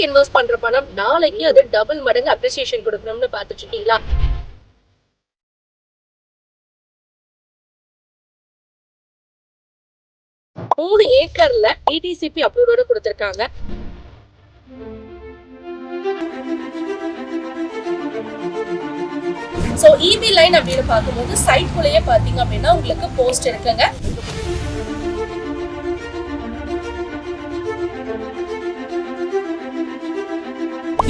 இன்னைக்கு இன்வெஸ்ட் பண்ற பணம் நாளைக்கு அது டபுள் மடங்கு அப்ரிசியேஷன் கொடுக்கணும்னு பாத்துட்டு இருக்கீங்களா மூணு ஏக்கர்ல டிடிசிபி அப்ரூவோட கொடுத்திருக்காங்க. சோ இபி லைன் அப்படின்னு பார்க்கும்போது சைட் குள்ளேயே பாத்தீங்க அப்படின்னா உங்களுக்கு போஸ்ட் இருக்குங்க.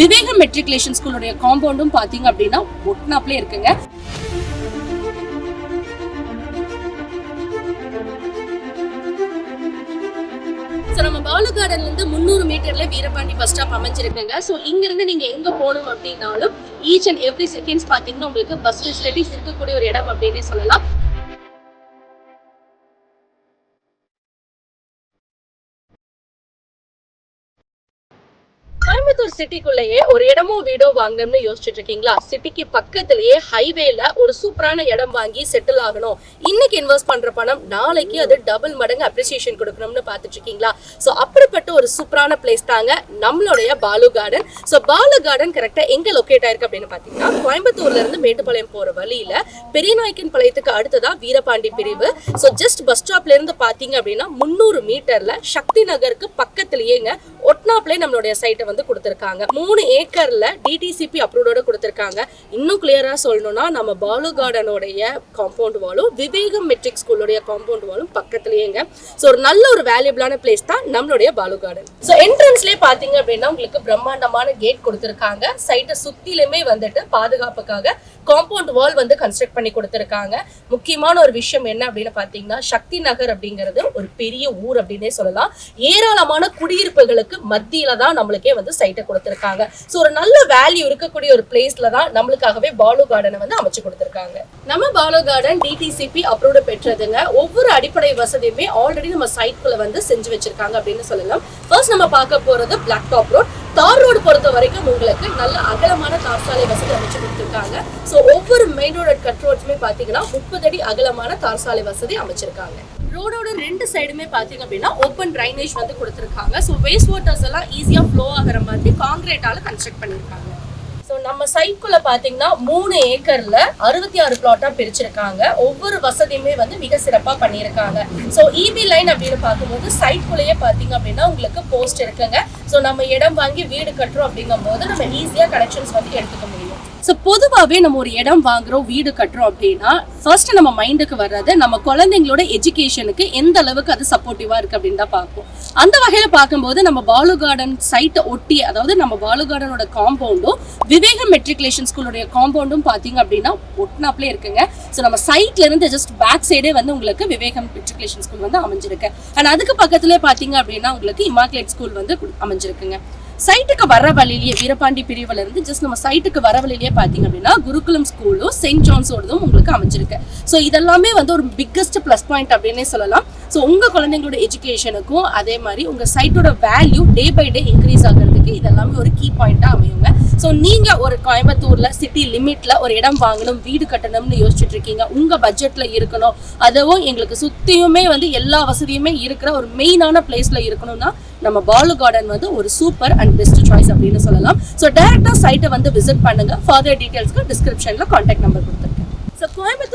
விவேகம் மெட்ரிகுலேஷன் ஸ்கூலுடைய காம்பவுண்டும் பார்த்தீங்க அப்படின்னா ஒட்னாப்லே இருக்குங்க. ஸோ நம்ம பாலு கார்டன்ல இருந்து முந்நூறு மீட்டர்ல வீரபாண்டி பஸ் ஸ்டாப் அமைஞ்சிருக்குங்க. ஸோ இங்க இருந்து நீங்க எங்க போகணும் அப்படின்னாலும் ஈச் அண்ட் எவ்ரி செகண்ட்ஸ் பாத்தீங்கன்னா உங்களுக்கு பஸ் ஃபெசிலிட்டிஸ் இருக்கக்கூடிய ஒரு இடம் அப்படின்னே சொல்லலாம். கோயம்புத்தூர் சிட்டிக்குள்ளேயே ஒரு இடமோ வீடோ வாங்கணும்னு யோசிச்சுட்டு இருக்கீங்களா? சிட்டிக்கு பக்கத்திலேயே ஹைவேல ஒரு சூப்பரான இடம் வாங்கி செட்டில் ஆகணும். இன்னைக்கு இன்வெஸ்ட் பண்ற பணம் நாளைக்கு அது டபுள் மடங்கு அப்ரிசியேஷன் கொடுக்கணும்னு பார்த்துட்டு இருக்கீங்களா? ஸோ அப்படிப்பட்ட ஒரு சூப்பரான பிளேஸ் தாங்க நம்மளுடைய Balu garden so Balu garden கரெக்டா எங்க லொக்கேட் ஆயிருக்கு அப்படின்னு பாத்தீங்கன்னா கோயம்புத்தூர்ல இருந்து மேட்டுப்பாளையம் போற வழியில பெரியநாயக்கன் பாளையத்துக்கு அடுத்ததா வீரபாண்டி பிரிவு. ஸோ ஜஸ்ட் பஸ் ஸ்டாப்ல இருந்து பாத்தீங்க அப்படின்னா முந்நூறு மீட்டர்ல சக்தி நகருக்கு பக்கத்திலேயேங்க ஒட்னாப்லே நம்மளுடைய சைட்டை வந்து கொடுத்துருக்காங்க. மூணு ஏக்கர்ல டிடிசிபி அப்ரூவோட கொடுத்துருக்காங்க. இன்னும் கிளியரா சொல்லணும்னா நம்ம பாலு கார்டனோடைய காம்பவுண்ட் வாலும் விவேகம் மெட்ரிக் ஸ்கூலோடைய காம்பவுண்ட் வாலும் பக்கத்துலயேங்க. ஸோ ஒரு நல்ல ஒரு வேல்யூபிளான பிளேஸ் தான் நம்மளுடைய பாலு கார்டன். ஸோ என்ட்ரன்ஸ்லேயே பாத்தீங்க அப்படின்னா உங்களுக்கு பிரம்மாண்டமான கேட் கொடுத்துருக்காங்க. சைட்டை சுத்திலுமே வந்துட்டு பாதுகாப்புக்காக காம்பவுண்ட் வால் வந்து கன்ஸ்ட்ரக்ட் பண்ணி கொடுத்துருக்காங்க. முக்கியமான ஒரு விஷயம் என்ன அப்படின்னு பாத்தீங்கன்னா சக்தி நகர் அப்படிங்கிறது ஒரு பெரிய ஊர் அப்படின்னே சொல்லலாம். ஏராளமான குடியிருப்புகளுக்கு மத்தியில தான் நம்மளுக்கே வந்து சைட் சைட்டை கொடுத்துருக்காங்க. ஸோ ஒரு நல்ல வேல்யூ இருக்கக்கூடிய ஒரு பிளேஸ்ல தான் நம்மளுக்காகவே பாலு கார்டனை வந்து அமைச்சு கொடுத்துருக்காங்க. நம்ம பாலு கார்டன் டிடிசிபி அப்ரூவ்டு பெற்றதுங்க. ஒவ்வொரு அடிப்படை வசதியுமே ஆல்ரெடி நம்ம சைட்குள்ள வந்து செஞ்சு வச்சிருக்காங்க அப்படின்னு சொல்லலாம். ஃபர்ஸ்ட் நம்ம பார்க்க போறது பிளாக் டாப் ரோட் தார் ரோடு பொறுத்த வரைக்கும் உங்களுக்கு நல்ல அகலமான தார் சாலை வசதி அமைச்சு கொடுத்துருக்காங்க. ஸோ ஒவ்வொரு மெயின் ரோடு கட் ரோட்ஸுமே பார்த்தீங்கன்னா முப்பது அடி அகலமான தார் சாலை வசதி அமைச்சிருக்காங்க. ரோடோட ரெண்டு சைடுமே பார்த்தீங்க அப்படின்னா ஓப்பன் ட்ரைனேஜ் வந்து கொடுத்துருக்காங்க. ஸோ வேஸ்ட் வாட்டர்ஸ் எல்லாம் ஈஸியாக ஃப்ளோ ஆகிற மாதிரி காங்கிரீட்டால் கன்ஸ்ட்ரக்ட் பண்ணியிருக்காங்க ஸோ நம்ம சைட்குள்ள பார்த்தீங்கன்னா மூணு ஏக்கர்ல அறுபத்தி ஆறு பிளாட்டாக பிரிச்சிருக்காங்க. ஒவ்வொரு வசதியுமே வந்து மிக சிறப்பாக பண்ணியிருக்காங்க ஸோ இபி லைன் அப்படின்னு பார்க்கும்போது சைட்குள்ளேயே பார்த்தீங்க அப்படின்னா உங்களுக்கு போஸ்ட் இருக்குங்க. ஸோ நம்ம இடம் வாங்கி வீடு கட்டுறோம் அப்படிங்கும்போது நம்ம ஈஸியாக கனெக்ஷன்ஸ் வந்து எடுத்துக்க முடியும். ஸோ பொதுவாகவே நம்ம ஒரு இடம் வாங்குறோம் வீடு கட்டுறோம் அப்படின்னா ஃபர்ஸ்ட் நம்ம மைண்டுக்கு வர்றது நம்ம குழந்தைங்களோட எஜுகேஷனுக்கு எந்த அளவுக்கு அது சப்போர்ட்டிவாக இருக்கு அப்படின்னு தான் பார்ப்போம். அந்த வகையில் பார்க்கும்போது நம்ம பாலு கார்டன் சைட்டை ஒட்டி அதாவது நம்ம பாலு கார்டனோட காம்பவுண்டும் விவேகம் மெட்ரிகுலேஷன் ஸ்கூலோட காம்பவுண்டும் பார்த்தீங்க அப்படின்னா ஒட்னாப்லே இருக்குங்க. ஸோ நம்ம சைட்ல இருந்து ஜஸ்ட் பேக் சைடே வந்து உங்களுக்கு விவேகம் மெட்ரிகுலேஷன் ஸ்கூல் வந்து அமைஞ்சிருக்கு. அண்ட் அதுக்கு பக்கத்துலேயே பார்த்தீங்க அப்படின்னா உங்களுக்கு இமாக்லேட் ஸ்கூல் வந்து அமைஞ்சிருக்குங்க. சைட்டுக்கு வர வழியிலேயே வீரபாண்டி பிரிவுல இருந்து ஜஸ்ட் நம்ம சைட்டுக்கு வர வழியிலேயே பார்த்தீங்க அப்படின்னா குருகுலம் ஸ்கூலும் செயின்ட் ஜான்ஸோடதும் உங்களுக்கு அமைஞ்சிருக்கு. ஸோ இதெல்லாமே வந்து ஒரு பிக்கஸ்ட் ப்ளஸ் பாயிண்ட் அப்படின்னே சொல்லலாம். ஸோ உங்கள் குழந்தைங்களோட எஜுகேஷனுக்கும் அதே மாதிரி உங்கள் சைட்டோட value day by day increase ஆகிறதுக்கு இதெல்லாமே ஒரு கீ பாயிண்ட்டாக அமையுங்க. ஸோ நீங்கள் ஒரு கோயம்புத்தூரில் சிட்டி லிமிட்டில் ஒரு இடம் வாங்கணும் வீடு கட்டணும்னு யோசிச்சுட்டு இருக்கீங்க. உங்கள் பட்ஜெட்டில் இருக்கணும். அதுவும் எங்களுக்கு சுற்றியுமே வந்து எல்லா வசதியுமே இருக்கிற ஒரு மெயினான பிளேஸில் இருக்கணும்னா நம்ம பாலு கார்டன் வந்து ஒரு சூப்பர் அண்ட் பெஸ்ட் சாய்ஸ் அப்படின்னு சொல்லலாம். ஸோ டேரெக்டாக சைட்டை வந்து விசிட் பண்ணுங்க. ஃபர்தர் டீட்டெயில்ஸ்க்கு டிஸ்கிரிப்ஷனில் கான்டாக்ட் நம்பர் கொடுத்துருக்கேன்.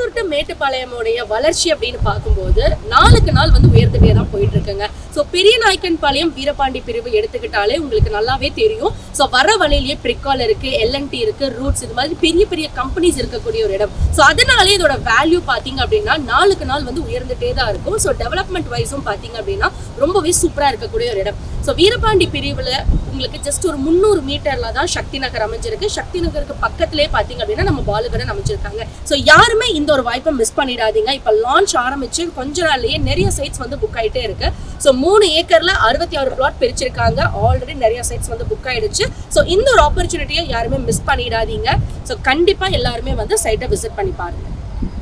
ஸோ டு மேட்டுப்பாளையமுடைய வளர்ச்சி அப்படின்னு பார்க்கும்போது நாளுக்கு நாள் வந்து உயர்ந்துட்டே தான் போயிட்டு இருக்குங்க. ஸோ பெரிய நாயக்கன் பாளையம் வீரபாண்டி பிரிவு எடுத்துக்கிட்டாலே உங்களுக்கு நல்லாவே தெரியும். ஸோ வர வழியிலேயே பிரிக்கால் இருக்கு எல்என்டி இருக்கு ரூட்ஸ் இது மாதிரி பெரிய பெரிய கம்பெனிஸ் இருக்கக்கூடிய ஒரு இடம். ஸோ அதனாலே இதோட வேல்யூ பார்த்தீங்க அப்படின்னா நாளுக்கு நாள் வந்து உயர்ந்துட்டே தான் இருக்கும். ஸோ டெவலப்மெண்ட் வைஸும் பார்த்தீங்க அப்படின்னா ரொம்பவே சூப்பராக இருக்கக்கூடிய ஒரு இடம். ஸோ வீரபாண்டி பிரிவில் உங்களுக்கு ஜஸ்ட் ஒரு முந்நூறு மீட்டர்ல தான் சக்தி நகர் அமைஞ்சிருக்கு. சக்தி நகருக்கு பக்கத்திலே பார்த்தீங்க அப்படின்னா நம்ம பாலுகடன் அமைச்சிருக்காங்க ஸோ யாருமே இந்த ஒரு வாய்ப்பை மிஸ் பண்ணிடாதீங்க. இப்போ லான்ச் ஆரம்பிச்சு கொஞ்ச நாள்லயே நிறைய சைட்ஸ் வந்து புக் ஆகிட்டே இருக்கு. ஸோ மூணு ஏக்கர்ல அறுபத்தி ஆறு பிளாட் பிரிச்சிருக்காங்க. ஆல்ரெடி நிறைய சைட்ஸ் வந்து புக் ஆயிடுச்சு. ஸோ இந்த ஒரு ஆப்பர்ச்சுனிட்டியை யாருமே மிஸ் பண்ணிடாதீங்க. ஸோ கண்டிப்பா எல்லாருமே வந்து சைட்டை விசிட் பண்ணி பாருங்க.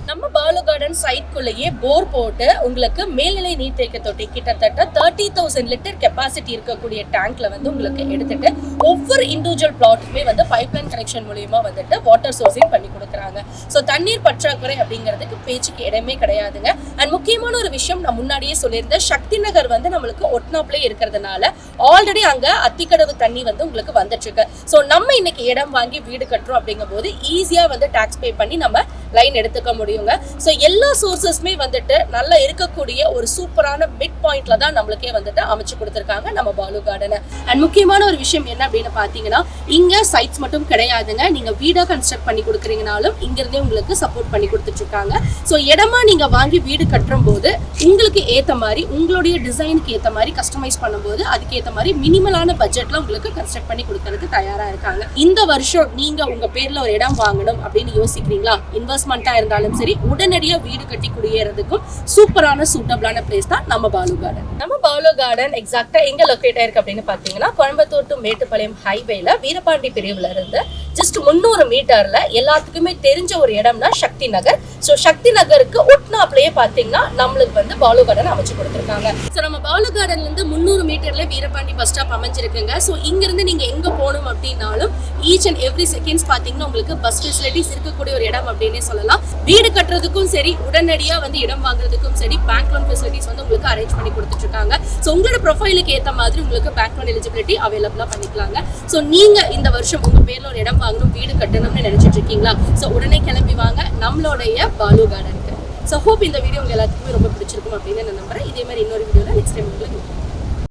நம்ம பாலு கார்டன் சைட்குள்ளேயே போர் போட்டு உங்களுக்கு மேல்நிலை நீர்த்தேக்க தொட்டி கிட்டத்தட்ட தேர்ட்டி தௌசண்ட் லிட்டர் கெப்பாசிட்டி இருக்கக்கூடிய டேங்க்ல வந்து உங்களுக்கு எடுத்துட்டு ஒவ்வொரு இண்டிவிஜுவல் பிளாட்டுமே வந்து பைப்லைன் கனெக்ஷன் மூலியமா வந்துட்டு வாட்டர் சோர்சிங் பண்ணி கொடுக்குறாங்க. ஸோ தண்ணீர் பற்றாக்குறை அப்படிங்கிறதுக்கு பேச்சுக்கு இடமே கிடையாதுங்க. அண்ட் முக்கியமான ஒரு விஷயம் நான் முன்னாடியே சொல்லியிருந்தேன். சக்தி நகர் வந்து நம்மளுக்கு ஒட்னாப்லேயே இருக்கிறதுனால ஆல்ரெடி அங்க அத்திக்கடவு தண்ணி வந்து உங்களுக்கு வந்துட்டு இருக்கு ஸோ நம்ம இன்னைக்கு இடம் வாங்கி வீடு கட்டுறோம் அப்படிங்கும்போது ஈஸியா வந்து டாக்ஸ் பே பண்ணி நம்ம லைன் எடுத்துக்க முடியும். முடியுங்க ஸோ எல்லா சோர்சஸுமே வந்துட்டு நல்லா இருக்கக்கூடிய ஒரு சூப்பரான மிட் பாயிண்ட்ல தான் நம்மளுக்கே வந்துட்டு அமைச்சு கொடுத்துருக்காங்க நம்ம பாலு கார்டனை அண்ட் முக்கியமான ஒரு விஷயம் என்ன அப்படின்னு பார்த்தீங்கன்னா இங்க சைட்ஸ் மட்டும் கிடையாதுங்க. நீங்க வீடா கன்ஸ்ட்ரக்ட் பண்ணி கொடுக்குறீங்கனாலும் இங்கிருந்தே உங்களுக்கு சப்போர்ட் பண்ணி கொடுத்துட்ருக்காங்க. ஸோ இடமா நீங்க வாங்கி வீடு கட்டும் போது உங்களுக்கு ஏத்த மாதிரி உங்களுடைய டிசைனுக்கு ஏற்ற மாதிரி கஸ்டமைஸ் பண்ணும்போது அதுக்கு ஏத்த மாதிரி மினிமலான பட்ஜெட்டில் உங்களுக்கு கன்ஸ்ட்ரக்ட் பண்ணி கொடுக்கறதுக்கு தயாரா இருக்காங்க. இந்த வருஷம் நீங்க உங்க பேர்ல ஒரு இடம் வாங்கணும் அப்படின்னு யோசிக்கிறீங்களா? இன்வெஸ்ட்மெண்ட்டா இருந்தாலும் சரி உடனடியா வீடு கட்டி குடியேறதுக்கும் சூப்பரான சூட்டபிளான பிளேஸ் தான் நம்ம பாலு கார்டன் நம்ம பாலு கார்டன் எக்ஸாக்டா எங்க லொக்கேட் ஆயிருக்கு அப்படின்னு பாத்தீங்கன்னா கோயம்புத்தூர் டு மேட்டுப்பாளையம் ஹைவேல வீரபாண்டி பிரிவுல இருந்து ஜஸ்ட் முந்நூறு மீட்டர்ல எல்லாத்துக்குமே தெரிஞ்ச ஒரு இடம்னா சக்தி நகர். ஸோ சக்தி நகருக்கு ஒட்னாப்லயே பாத்தீங்கன்னா நம்மளுக்கு வந்து பாலு கார்டன் அமைச்சு கொடுத்துருக்காங்க. ஸோ நம்ம பாலு கார்டன்ல இருந்து முந்நூறு மீட்டர்ல வீரபாண்டி பஸ் ஸ்டாப் அமைஞ்சிருக்குங்க. ஸோ இங்க இருந்து நீங்க எங்க போகணும் அப்படின்னாலும் ஈச் அண்ட் எவ்ரி செகண்ட்ஸ் பாத்தீங்கன்னா உங்களுக்கு பஸ் ஃபெசிலிட்டிஸ் இருக்கக்கூடிய ஒரு இடம் அப்படின்னே சொல்லலாம். வீடு கட்டுறதுக்கும் சரி உடனடியாக வந்து இடம் வாங்குறதுக்கும் சரி பேங்க் லோன் ஃபெசிலிட்டிஸ் வந்து உங்களுக்கு அரேஞ்ச் பண்ணி கொடுத்துட்டு இருக்காங்க ஸோ உங்களோட ப்ரொஃபைலுக்கு ஏற்ற மாதிரி உங்களுக்கு பேங்க் லோன் எலிஜிபிலிட்டி அவைலபிளாக பண்ணிக்கலாங்க. ஸோ நீங்கள் இந்த வருஷம் உங்கள் பேரில் ஒரு இடம் வாங்கணும் வீடு கட்டணும்னு நினச்சிட்டு இருக்கீங்களா? ஸோ உடனே கிளம்பி வாங்க. நம்மளுடைய பாலு கார்டனுக்கு ஸோ ஹோப் இந்த வீடியோ உங்கள் எல்லாத்துக்குமே ரொம்ப பிடிச்சிருக்கும் அப்படின்னு நான் நம்புறேன். இதே மாதிரி இன்னொரு வீடியோவில் நெக்ஸ்ட் டைம் உங்களுக்கு